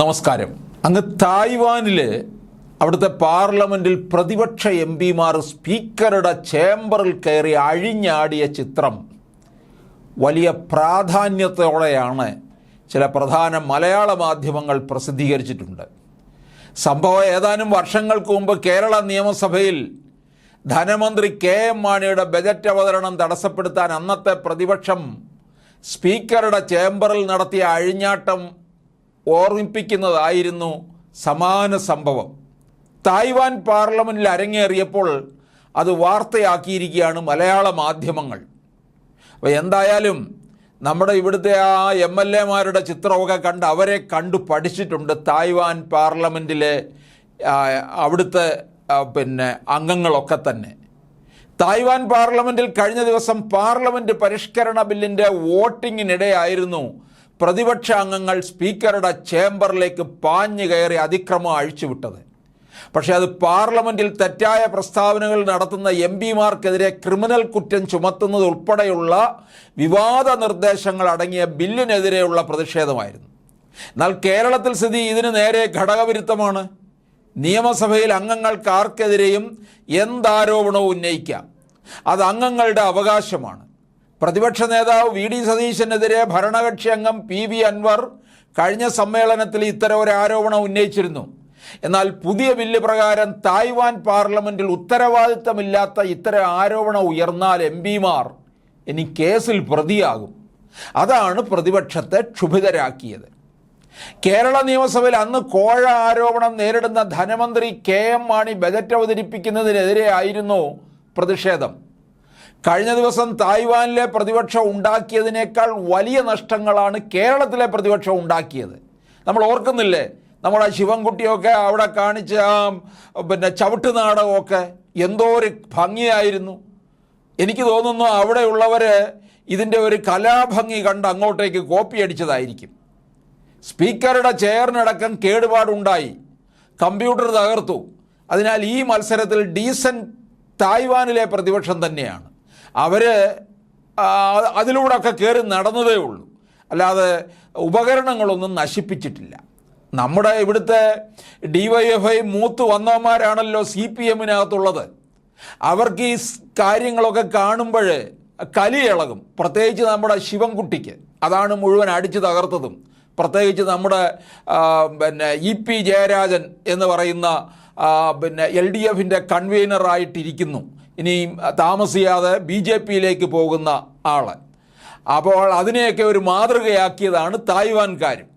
നമസ്കാരം. അങ്ങ് തായ്വാനിലെ അവിടുത്തെ പാർലമെന്റിൽ പ്രതിപക്ഷ എം പിമാർ സ്പീക്കറുടെ ചേംബറിൽ കയറി അഴിഞ്ഞാടിയ ചിത്രം വലിയ പ്രാധാന്യത്തോടെയാണ് ചില പ്രധാന മലയാള മാധ്യമങ്ങൾ പ്രസിദ്ധീകരിച്ചിട്ടുണ്ട്. സംഭവം ഏതാനും വർഷങ്ങൾക്ക് മുമ്പ് കേരള നിയമസഭയിൽ ധനമന്ത്രി കെ എം മാണിയുടെ ബജറ്റ് അവതരണം തടസ്സപ്പെടുത്താൻ അന്നത്തെ പ്രതിപക്ഷം സ്പീക്കറുടെ ചേംബറിൽ നടത്തിയ അഴിഞ്ഞാട്ടം ഓർമ്മിപ്പിക്കുന്നതായിരുന്നു സമാന സംഭവം. തായ്വാൻ പാർലമെന്റിൽ അരങ്ങേറിയപ്പോൾ അത് വാർത്തയാക്കിയിരിക്കുകയാണ് മലയാള മാധ്യമങ്ങൾ. അപ്പോൾ എന്തായാലും നമ്മുടെ ഇവിടുത്തെ ആ എം എൽ എമാരുടെ ചിത്രമൊക്കെ കണ്ട് അവരെ കണ്ടു പഠിച്ചിട്ടുണ്ട് തായ്വാൻ പാർലമെന്റിലെ അവിടുത്തെ പിന്നെ അംഗങ്ങളൊക്കെ തന്നെ. തായ്വാൻ പാർലമെന്റിൽ കഴിഞ്ഞ ദിവസം പാർലമെന്റ് പരിഷ്കരണ ബില്ലിന്റെ വോട്ടിങ്ങിനിടെയായിരുന്നു പ്രതിപക്ഷ അംഗങ്ങൾ സ്പീക്കറുടെ ചേംബറിലേക്ക് പാഞ്ഞു കയറി അതിക്രമം അഴിച്ചുവിട്ടത്. പക്ഷേ അത് പാർലമെന്റിൽ തെറ്റായ പ്രസ്താവനകൾ നടത്തുന്ന എം പിമാർക്കെതിരെ ക്രിമിനൽ കുറ്റം ചുമത്തുന്നത് ഉൾപ്പെടെയുള്ള വിവാദ നിർദ്ദേശങ്ങൾ അടങ്ങിയ ബില്ലിനെതിരെയുള്ള പ്രതിഷേധമായിരുന്നു. എന്നാൽ കേരളത്തിൽ സ്ഥിതി ഇതിന് നേരെ ഘടകവിരുദ്ധമാണ്. നിയമസഭയിൽ അംഗങ്ങൾക്ക് ആർക്കെതിരെയും എന്താരോപണവും ഉന്നയിക്കാം. അത് അംഗങ്ങളുടെ അവകാശമാണ്. പ്രതിപക്ഷ നേതാവ് വി ഡി സതീശനെതിരെ ഭരണകക്ഷി അംഗം പി വി അൻവർ കഴിഞ്ഞ സമ്മേളനത്തിൽ ഇത്തരം ഒരു ആരോപണം ഉന്നയിച്ചിരുന്നു. എന്നാൽ പുതിയ ബില്ല് പ്രകാരം തായ്വാൻ പാർലമെന്റിൽ ഉത്തരവാദിത്തമില്ലാത്ത ഇത്തരം ആരോപണം ഉയർന്നാൽ എം പിമാർ ഇനി കേസിൽ പ്രതിയാകും. അതാണ് പ്രതിപക്ഷത്തെ ക്ഷുഭിതരാക്കിയത്. കേരള നിയമസഭയിൽ അന്ന് കോഴ ആരോപണം നേരിടുന്ന ധനമന്ത്രി കെ എം മാണി ബജറ്റ് അവതരിപ്പിക്കുന്നതിനെതിരെ ആയിരുന്നു പ്രതിഷേധം. കഴിഞ്ഞ ദിവസം തായ്വാനിലെ പ്രതിപക്ഷം ഉണ്ടാക്കിയതിനേക്കാൾ വലിയ നഷ്ടങ്ങളാണ് കേരളത്തിലെ പ്രതിപക്ഷം ഉണ്ടാക്കിയത്. നമ്മൾ ഓർക്കുന്നില്ലേ? നമ്മുടെ ശിവൻകുട്ടിയൊക്കെ അവിടെ കാണിച്ച പിന്നെ ചവിട്ട് നാടകമൊക്കെ എന്തോ ഒരു ഭംഗിയായിരുന്നു. എനിക്ക് തോന്നുന്നു അവിടെയുള്ളവർ ഇതിന്റെ ഒരു കലാഭംഗി കണ്ട് അങ്ങോട്ടേക്ക് കോപ്പി അടിച്ചതായിരിക്കും. സ്പീക്കറുടെ ചെയറിനടക്കം കേടുപാടുണ്ടായി. കമ്പ്യൂട്ടർ തകർത്തു. അതിനാൽ ഈ മത്സരത്തിൽ ഡീസൻ തായ്വാനിലെ പ്രതിപക്ഷം തന്നെയാണ്. അവർ അതിലൂടെയൊക്കെ കയറി നടന്നതേ ഉള്ളൂ. അല്ലാതെ ഉപകരണങ്ങളൊന്നും നശിപ്പിച്ചിട്ടില്ല. നമ്മുടെ ഇവിടുത്തെ ഡി വൈ എഫ് ഐ മൂത്ത് വന്നവന്മാരാണല്ലോ സി പി എമ്മിനകത്തുള്ളത്. അവർക്ക് ഈ കാര്യങ്ങളൊക്കെ കാണുമ്പോൾ കലി ഇളകും. പ്രത്യേകിച്ച് നമ്മുടെ ശിവൻകുട്ടിക്ക്. അതാണ് മുഴുവൻ അടിച്ചു തകർത്തതും. പ്രത്യേകിച്ച് നമ്മുടെ പിന്നെ ഇ പി ജയരാജൻ എന്ന് പറയുന്ന പിന്നെ എൽ ഡി എഫിന്റെ കൺവീനറായിട്ടിരിക്കുന്നു. ഇനി താമസിയാതെ ബി ജെ പിയിലേക്ക് പോകുന്ന ആൾ അപ്പോൾ അതിനെയൊക്കെ ഒരു മാതൃകയാക്കിയതാണ് തായ്വാൻകാരും.